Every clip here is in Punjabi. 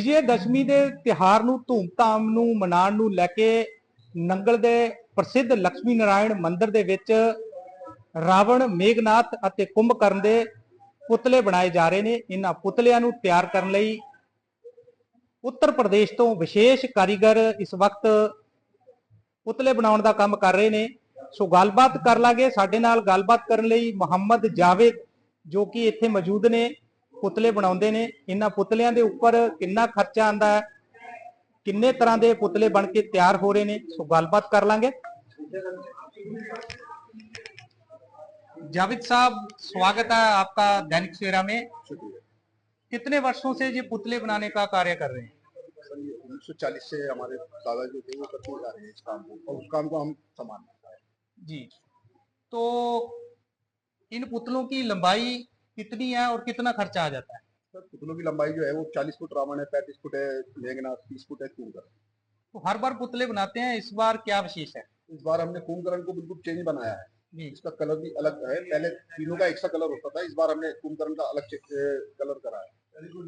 ਵਿਜੇ ਦਸ਼ਮੀ ਦੇ ਤਿਹਾਰ ਨੂੰ ਧੂਮਧਾਮ ਨੂੰ ਮਨਾਉਣ ਨੂੰ ਲੈ ਕੇ ਨੰਗਲ ਦੇ ਪ੍ਰਸਿੱਧ ਲక్ష్ਮੀ ਨਾਰਾਇਣ ਮੰਦਿਰ ਦੇ ਵਿੱਚ ਰਾਵਣ, ਮੇਘਨਾਥ ਅਤੇ ਕੁੰਭਕਰਨ ਦੇ ਪੁਤਲੇ ਬਣਾਏ ਜਾ ਰਹੇ ਨੇ। ਇਹਨਾਂ ਪੁਤਲਿਆਂ ਨੂੰ ਤਿਆਰ ਕਰਨ ਲਈ ਉੱਤਰ ਪ੍ਰਦੇਸ਼ ਤੋਂ ਵਿਸ਼ੇਸ਼ ਕਾਰੀਗਰ ਇਸ ਵਕਤ ਪੁਤਲੇ ਬਣਾਉਣ ਦਾ ਕੰਮ ਕਰ ਰਹੇ ਨੇ। ਸੋ ਗੱਲਬਾਤ ਕਰ ਲਾਂਗੇ। ਸਾਡੇ ਨਾਲ ਗੱਲਬਾਤ ਕਰਨ ਲਈ ਮੁਹੰਮਦ ਜਾਵੇਦ ਜੋ ਕਿ ਇੱਥੇ ਮੌਜੂਦ ਨੇ। ਪੁਤਲੇ ਬਣਾਉਂਦੇ ਨੇ ਇਹਨਾਂ ਪੁਤਲਿਆਂ ਦੇ ਉੱਪਰ ਕਿੰਨਾ ਖਰਚਾ ਆਂਦਾ ਹੈ ਕਿੰਨੇ ਤਰ੍ਹਾਂ ਦੇ ਪੁਤਲੇ ਬਣ ਕੇ ਤਿਆਰ ਹੋ ਰਹੇ ਨੇ ਸੋ ਗੱਲਬਾਤ ਕਰ ਲਾਂਗੇ जावेद साहब स्वागत है आपका दैनिक सवेरा में कितने वर्षों से ये पुतले बनाने का कार्य कर रहे हैं सर ये उन्नीस सौ चालीस से हमारे दादा जो थे वो करते हुए आ रहे हैं इस काम को और उस काम को हम समान जी तो इन पुतलों की लंबाई कितनी है और कितना खर्चा आ जाता है? सर पुतलों की लंबाई जो है वो चालीस फुट रावण है पैंतीस फुट है मेघनाथ तीस फुट है कुंभकर्ण। तो हर बार पुतले बनाते हैं इस बार क्या विशेष है? इस बार हमने कुंभकर्ण को बिल्कुल चेंज बनाया है। इसका कलर भी अलग है। पहले तीनों का एक सा कलर होता था इस बार हमने कुंभकर्ण का अलग कलर करा है।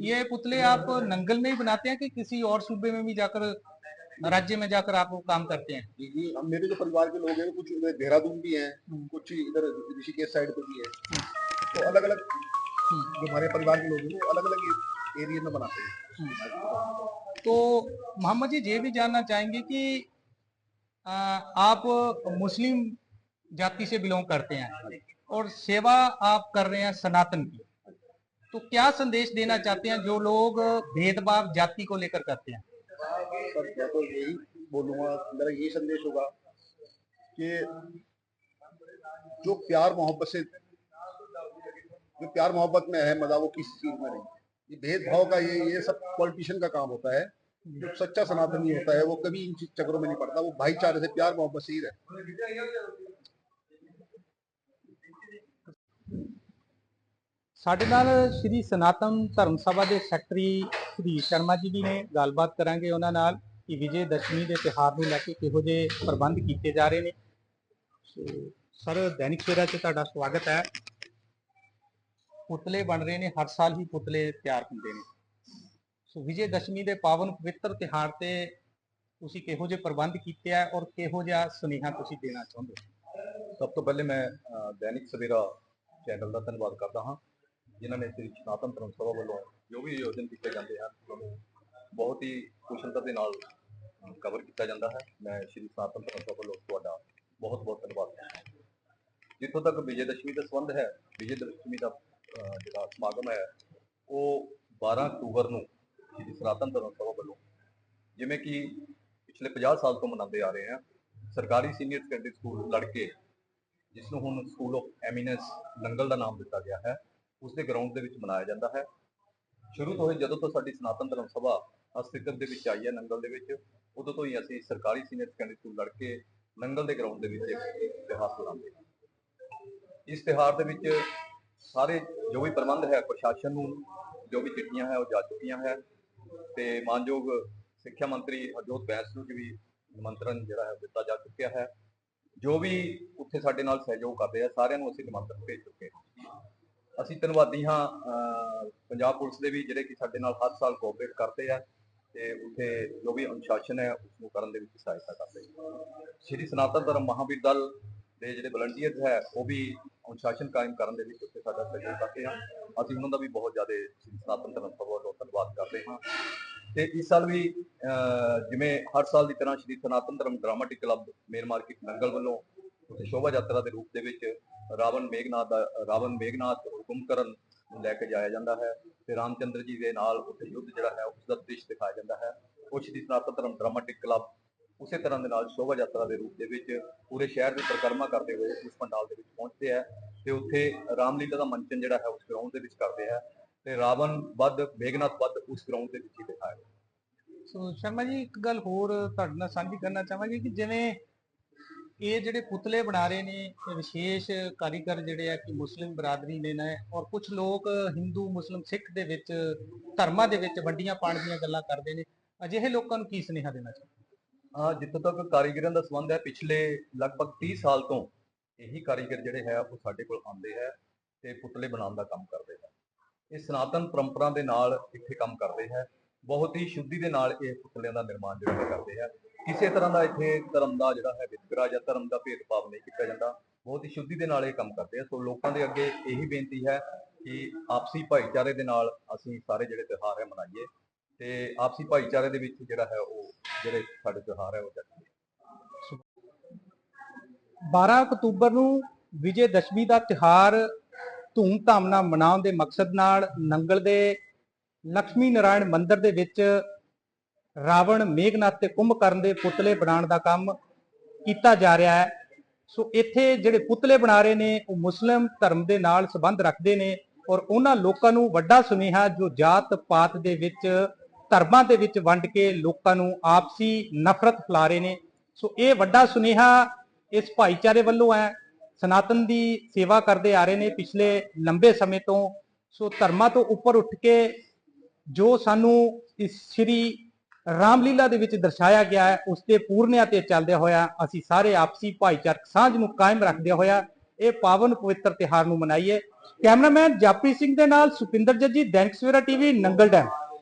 ये पुतले आप नंगल में ही बनाते हैं कि किसी और सूबे में भी जाकर राज्य में जाकर आप वो काम करते हैं? जी जी हम मेरे जो परिवार के लोग हैं कुछ देहरादून भी हैं कुछ इधर ऋषिकेश साइड पे भी है। तो अलग अलग जो हमारे परिवार के लोग हैं वो अलग अलग एरिया में बनाते हैं। तो मोहम्मद जी ये भी जानना चाहेंगे कि आ, आप मुस्लिम जाति से बिलोंग करते हैं और सेवा आप कर रहे हैं सनातन की। तो क्या संदेश देना चाहते हैं जो लोग भेदभाव जाति को लेकर करते हैं? सर मैं तो यही बोलूँगा मेरा यही संदेश होगा कि जो प्यार मोहब्बत से जो प्यार मोहब्बत में है मजा वो किसी चीज में नहीं ये भेदभाव का ये ये सब पॉलिटिशियन का काम होता है जो सच्चा सनातनी होता है वो कभी इन चीज चक्करों में नहीं पड़ता वो भाईचारे से प्यार मोहब्बत से ही रहता है ਸਾਡੇ ਨਾਲ ਸ਼੍ਰੀ ਸਨਾਤਨ ਧਰਮ ਸਭਾ ਦੇ ਸੈਕਟਰੀ ਸ਼੍ਰੀ ਸ਼ਰਮਾ ਜੀ ਵੀ ਨੇ ਗੱਲਬਾਤ ਕਰਾਂਗੇ ਉਹਨਾਂ ਨਾਲ ਕਿ ਵਿਜੇ ਦਸ਼ਮੀ ਦੇ ਤਿਉਹਾਰ ਨੂੰ ਲੈ ਕੇ ਕਿਹੋ ਜਿਹੇ ਪ੍ਰਬੰਧ ਕੀਤੇ ਜਾ ਰਹੇ ਨੇ ਸੋ ਸਰ ਦੈਨਿਕ ਸਵੇਰਾ 'ਚ ਤੁਹਾਡਾ ਸਵਾਗਤ ਹੈ ਪੁਤਲੇ ਬਣ ਰਹੇ ਨੇ, ਹਰ ਸਾਲ ਹੀ ਪੁਤਲੇ ਤਿਆਰ ਹੁੰਦੇ ਨੇ। ਸੋ ਵਿਜੇ ਦਸ਼ਮੀ ਦੇ ਪਾਵਨ ਪਵਿੱਤਰ ਤਿਉਹਾਰ ਤੇ ਤੁਸੀਂ ਕਿਹੋ ਜਿਹੇ ਪ੍ਰਬੰਧ ਕੀਤੇ ਆ ਔਰ ਕਿਹੋ ਜਿਹਾ ਸੁਨੇਹਾ ਤੁਸੀਂ ਦੇਣਾ ਚਾਹੁੰਦੇ ਹੋ? ਸਭ ਤੋਂ ਪਹਿਲੇ ਮੈਂ ਦੈਨਿਕ ਸਵੇਰਾ ਚੈਨਲ ਦਾ ਧੰਨਵਾਦ ਕਰਦਾ ਹਾਂ, ਜਿਨ੍ਹਾਂ ਨੇ ਸ੍ਰੀ ਸਨਾਤਨ ਧਰਮ ਸਭਾ ਵੱਲੋਂ ਜੋ ਵੀ ਆਯੋਜਨ ਕੀਤੇ ਜਾਂਦੇ ਹਨ ਬਹੁਤ ਹੀ ਕੁਸ਼ਲਤਾ ਦੇ ਨਾਲ ਕਵਰ ਕੀਤਾ ਜਾਂਦਾ ਹੈ। ਮੈਂ ਸ੍ਰੀ ਸਨਾਤਨ ਧਰਮ ਸਭਾ ਵੱਲੋਂ ਤੁਹਾਡਾ ਬਹੁਤ ਬਹੁਤ ਧੰਨਵਾਦ ਕਰਦਾ ਹਾਂ। ਜਿੱਥੋਂ ਤੱਕ ਵਿਜੇ ਦਸ਼ਮੀ ਦਾ ਸੰਬੰਧ ਹੈ, ਵਿਜੇ ਦਸ਼ਮੀ ਦਾ ਜਿਹੜਾ ਸਮਾਗਮ ਹੈ, ਉਹ 12 ਅਕਤੂਬਰ ਨੂੰ ਸ੍ਰੀ ਸਨਾਤਨ ਧਰਮ ਸਭਾ ਵੱਲੋਂ ਜਿਵੇਂ ਕਿ ਪਿਛਲੇ 50 ਸਾਲ ਤੋਂ ਮਨਾਉਂਦੇ ਆ ਰਹੇ ਹਾਂ, ਸਰਕਾਰੀ ਸੀਨੀਅਰ ਸੈਕੰਡਰੀ ਸਕੂਲ ਲੜਕੇ, ਜਿਸ ਨੂੰ ਹੁਣ ਸਕੂਲ ਆਫ ਐਮੀਨੈਂਸ ਨੰਗਲ ਦਾ ਨਾਮ ਦਿੱਤਾ ਗਿਆ ਹੈ ਉਸ ਦੇ ਗਰਾਊਂਡ ਦੇ ਵਿੱਚ ਮਨਾਇਆ ਜਾਂਦਾ ਹੈ। ਸ਼ੁਰੂ ਤੋਂ ਹੀ ਜਦੋਂ ਤੋਂ ਸਾਡੀ ਸਨਾਤਨ ਧਰਮ ਸਭਾ ਅਸਤਿਤਵ ਦੇ ਵਿੱਚ ਆਈ ਹੈ ਨੰਗਲ ਦੇ ਵਿੱਚ, ਉਦੋਂ ਤੋਂ ਹੀ ਅਸੀਂ ਸਰਕਾਰੀ ਸੀਨੀਅਰ ਸੈਕੰਡਰੀ ਸਕੂਲ ਲੜਕੇ ਨੰਗਲ ਦੇ ਗਰਾਊਂਡ ਦੇ ਵਿੱਚ ਇੱਕ ਤਿਉਹਾਰ ਮਨਾਉਂਦੇ ਹਾਂ। ਇਸ ਤਿਉਹਾਰ ਦੇ ਵਿੱਚ ਸਾਰੇ ਜੋ ਵੀ ਪ੍ਰਬੰਧ ਹੈ, ਪ੍ਰਸ਼ਾਸਨ ਨੂੰ ਜੋ ਵੀ ਚਿੱਠੀਆਂ ਹੈ, ਉਹ ਜਾ ਚੁੱਕੀਆਂ ਹੈ ਤੇ ਮਾਨਯੋਗ ਸਿੱਖਿਆ ਮੰਤਰੀ ਹਰਜੋਤ ਬੈਂਸ ਨੂੰ ਵੀ ਨਿਮੰਤਰਣ ਜਿਹੜਾ ਹੈ ਦਿੱਤਾ ਜਾ ਚੁੱਕਿਆ ਹੈ। ਜੋ ਵੀ ਉੱਥੇ ਸਾਡੇ ਨਾਲ ਸਹਿਯੋਗ ਕਰਦੇ ਆ, ਸਾਰਿਆਂ ਨੂੰ ਅਸੀਂ ਨਿਮੰਤਰਣ ਭੇਜ ਚੁੱਕੇ ਹਾਂ। ਅਸੀਂ ਧੰਨਵਾਦੀ ਹਾਂ ਪੰਜਾਬ ਪੁਲਿਸ ਦੇ ਵੀ ਜਿਹੜੇ ਕਿ ਸਾਡੇ ਨਾਲ ਹਰ ਸਾਲ ਕੋਆਪਰੇਟ ਕਰਦੇ ਆ ਤੇ ਉੱਥੇ ਜੋ ਵੀ ਅਨੁਸ਼ਾਸਨ ਹੈ ਉਸ ਨੂੰ ਕਰਨ ਦੇ ਵਿੱਚ ਸਹਾਇਤਾ ਕਰਦੇ ਸ਼੍ਰੀ ਸਨਾਤਨ ਧਰਮ ਮਹਾਵੀਰ ਦਲ ਦੇ ਜਿਹੜੇ ਵਲੰਟੀਅਰਸ ਹੈ, ਉਹ ਵੀ ਅਨੁਸ਼ਾਸਨ ਕਾਇਮ ਕਰਨ ਦੇ ਵਿੱਚ ਉੱਥੇ ਸਾਡਾ ਸਹਿਯੋਗ ਕਰਦੇ ਆ ਅਸੀਂ ਉਹਨਾਂ ਦਾ ਵੀ ਬਹੁਤ ਜ਼ਿਆਦਾ ਸਨਾਤਨ ਧਰਮ ਸਭਾ ਵੱਲੋਂ ਧੰਨਵਾਦ ਕਰਦੇ ਹਾਂ। ਤੇ ਇਸ ਸਾਲ ਵੀ ਅਹ, ਜਿਵੇਂ ਹਰ ਸਾਲ ਦੀ ਤਰ੍ਹਾਂ Shri Sanatan Dharam dramatic club main market Nangal ਵੱਲੋਂ ਉੱਥੇ ਸ਼ੋਭਾ ਯਾਤਰਾ ਦੇ ਰੂਪ ਦੇ ਵਿੱਚ ਰਾਵਣ ਮੇਘਨਾਥ ਦਾ ਰਾਵਣ ਮੇਘਨਾਥ ਕੁੰਭਕਰਨ ਨੂੰ ਲੈ ਕੇ ਜਾਇਆ ਜਾਂਦਾ ਹੈ ਤੇ ਰਾਮਚੰਦਰ ਜੀ ਦੇ ਨਾਲ ਉੱਥੇ ਯੁੱਧ ਜਿਹੜਾ ਹੈ ਉਸ ਦਾ ਦ੍ਰਿਸ਼ ਦਿਖਾਇਆ ਜਾਂਦਾ ਹੈ। ਉਹ ਸ਼੍ਰੀ ਸਨਾਤਨ ਧਰਮ ਡਰਾਮਾਟਿਕ ਕਲੱਬ ਉਸੇ ਤਰ੍ਹਾਂ ਦੇ ਨਾਲ ਸ਼ੋਭਾ ਯਾਤਰਾ ਦੇ ਰੂਪ ਦੇ ਵਿੱਚ ਪੂਰੇ ਸ਼ਹਿਰ ਦੀ ਪਰਿਕਰਮਾ ਕਰਦੇ ਹੋਏ ਉਸ ਪੰਡਾਲ ਦੇ ਵਿੱਚ ਪਹੁੰਚਦੇ ਆ ਤੇ ਉੱਥੇ ਰਾਮਲੀਲਾ ਦਾ ਮੰਚਨ ਜਿਹੜਾ ਹੈ ਉਸ ਗਰਾਊਂਡ ਦੇ ਵਿੱਚ ਕਰਦੇ ਆ ਤੇ ਰਾਵਣ ਵੱਧ, ਮੇਘਨਾਥ ਵੱਧ ਉਸ ਗਰਾਊਂਡ ਦੇ ਵਿੱਚ ਹੀ ਦਿਖਾਇਆ ਸੋ ਸ਼ਰਮਾ ਜੀ, ਇੱਕ ਗੱਲ ਹੋਰ ਤੁਹਾਡੇ ਨਾਲ ਸਾਂਝੀ ਕਰਨਾ ਚਾਹਾਂਗੇ ਕਿ ਜਿਵੇਂ ਇਹ ਜਿਹੜੇ ਪੁਤਲੇ ਬਣਾ ਰਹੇ ਨੇ ਵਿਸ਼ੇਸ਼ ਕਾਰੀਗਰ ਜਿਹੜੇ ਆ ਕਿ ਮੁਸਲਿਮ ਬਰਾਦਰੀ ਦੇ ਨੇ ਔਰ ਕੁਝ ਲੋਕ ਹਿੰਦੂ, ਮੁਸਲਿਮ, ਸਿੱਖ ਦੇ ਵਿੱਚ ਧਰਮਾਂ ਦੇ ਵਿੱਚ ਵੰਡੀਆਂ ਪਾਣ ਦੀਆਂ ਗੱਲਾਂ ਕਰਦੇ ਨੇ, ਅਜਿਹੇ ਲੋਕਾਂ ਨੂੰ ਕੀ ਸੁਨੇਹਾ ਦੇਣਾ ਚਾਹੁੰਦੇ ਜਿੱਥੋਂ ਤੱਕ ਕਾਰੀਗਰਾਂ ਦਾ ਸੰਬੰਧ ਹੈ, ਪਿਛਲੇ ਲਗਭਗ 30 ਸਾਲ ਤੋਂ ਇਹੀ ਕਾਰੀਗਰ ਜਿਹੜੇ ਹੈ, ਉਹ ਸਾਡੇ ਕੋਲ ਆਉਂਦੇ ਹੈ ਤੇ ਪੁਤਲੇ ਬਣਾਉਣ ਦਾ ਕੰਮ ਕਰਦੇ ਹੈ। ਇਹ ਸਨਾਤਨ ਪਰੰਪਰਾ ਦੇ ਨਾਲ ਇੱਥੇ ਕੰਮ ਕਰਦੇ ਹੈ। ਬਹੁਤ ਹੀ ਸ਼ੁੱਧੀ ਦੇ ਨਾਲ ਇਹ ਪੁਤਲਿਆਂ ਦਾ ਨਿਰਮਾਣ ਜਿਹੜਾ ਹੈ, ਕਰਦੇ ਹੈ। ਕਿਸੇ ਤਰ੍ਹਾਂ ਦਾ ਇੱਥੇ ਧਰਮ ਦਾ ਜਿਹੜਾ ਹੈ, ਵਿਤਕਰਾ ਜਾਂ ਧਰਮ ਦਾ ਭੇਦਭਾਵ ਨਹੀਂ ਕੀਤਾ ਜਾਂਦਾ। ਬਹੁਤ ਹੀ ਸ਼ੁੱਧੀ ਦੇ ਨਾਲ ਇਹ ਕੰਮ ਕਰਦੇ ਆ ਸੋ ਲੋਕਾਂ ਦੇ ਅੱਗੇ ਇਹੀ ਬੇਨਤੀ ਹੈ ਕਿ ਆਪਸੀ ਭਾਈਚਾਰੇ ਦੇ ਨਾਲ ਅਸੀਂ ਸਾਰੇ ਜਿਹੜੇ ਤਿਉਹਾਰ ਹੈ, ਮਨਾਈਏ। ਤੇ ਆਪਸੀ ਭਾਈਚਾਰੇ ਦੇ ਵਿੱਚ ਜਿਹੜਾ ਹੈ ਉਹ ਜਿਹੜੇ ਸਾਡੇ ਤਿਉਹਾਰ ਹੈ ਉਹ ਚੱਲੀਏ 12 ਅਕਤੂਬਰ ਨੂੰ ਵਿਜੇ ਦਸ਼ਮੀ ਦਾ ਤਿਹਾਰ ਧੂਮ-ਧਾਮ ਨਾਲ ਮਨਾਉਣ ਦੇ ਮਕਸਦ ਨਾਲ ਨੰਗਲ ਦੇ ਲక్ష్ਮੀ ਨਾਰਾਇਣ ਮੰਦਿਰ ਦੇ ਵਿੱਚ ਰਾਵਣ, ਮੇਘਨਾਥ ਤੇ ਕੁੰਭਕਰਨ ਦੇ ਪੁਤਲੇ ਬਣਾਉਣ ਦਾ ਕੰਮ ਕੀਤਾ ਜਾ ਰਿਹਾ ਹੈ। ਸੋ ਇੱਥੇ ਜਿਹੜੇ ਪੁਤਲੇ ਬਣਾ ਰਹੇ ਨੇ, ਉਹ ਮੁਸਲਿਮ ਧਰਮ ਦੇ ਨਾਲ ਸੰਬੰਧ ਰੱਖਦੇ ਨੇ ਔਰ ਉਹਨਾਂ ਲੋਕਾਂ ਨੂੰ ਵੱਡਾ ਸੁਨੇਹਾ ਜੋ ਜਾਤ ਪਾਤ ਦੇ ਵਿੱਚ ਧਰਮਾਂ ਦੇ ਵਿੱਚ ਵੰਡ ਕੇ ਲੋਕਾਂ ਨੂੰ ਆਪਸੀ ਨਫ਼ਰਤ ਫੈਲਾ ਰਹੇ ਨੇ। ਸੋ ਇਹ ਵੱਡਾ ਸੁਨੇਹਾ ਇਸ ਭਾਈਚਾਰੇ ਵੱਲੋਂ ਹੈ। ਸਨਾਤਨ ਦੀ ਸੇਵਾ ਕਰਦੇ ਆ ਰਹੇ ਨੇ ਪਿਛਲੇ ਲੰਬੇ ਸਮੇਂ ਤੋਂ। ਸੋ ਧਰਮਾਂ ਤੋਂ ਉੱਪਰ ਉੱਠ ਕੇ ਜੋ ਸਾਨੂੰ ਇਸ ਸ੍ਰੀ ਰਾਮਲੀਲਾ ਦੇ ਵਿੱਚ ਦਰਸਾਇਆ ਗਿਆ ਹੈ, ਉਸ ਦੇ ਪੂਰਨਿਆਂ ਤੇ ਚੱਲਦੇ ਹੋਇਆ ਅਸੀਂ ਸਾਰੇ ਆਪਸੀ ਭਾਈਚਾਰਕ ਸਾਂਝ ਨੂੰ ਕਾਇਮ ਰੱਖਦੇ ਹੋਇਆ ਇਹ ਪਾਵਨ ਪਵਿੱਤਰ ਤਿਹਾਰ ਨੂੰ ਮਨਾਈਏ। ਕੈਮਰਾਮੈਨ ਜਾਪੀ ਸਿੰਘ ਦੇ ਨਾਲ ਸੁਪਿੰਦਰ ਜੱਜੀ, ਦੈਨਿਕ ਸਵੇਰਾ ਟੀਵੀ, ਨੰਗਲ ਡੈਮ।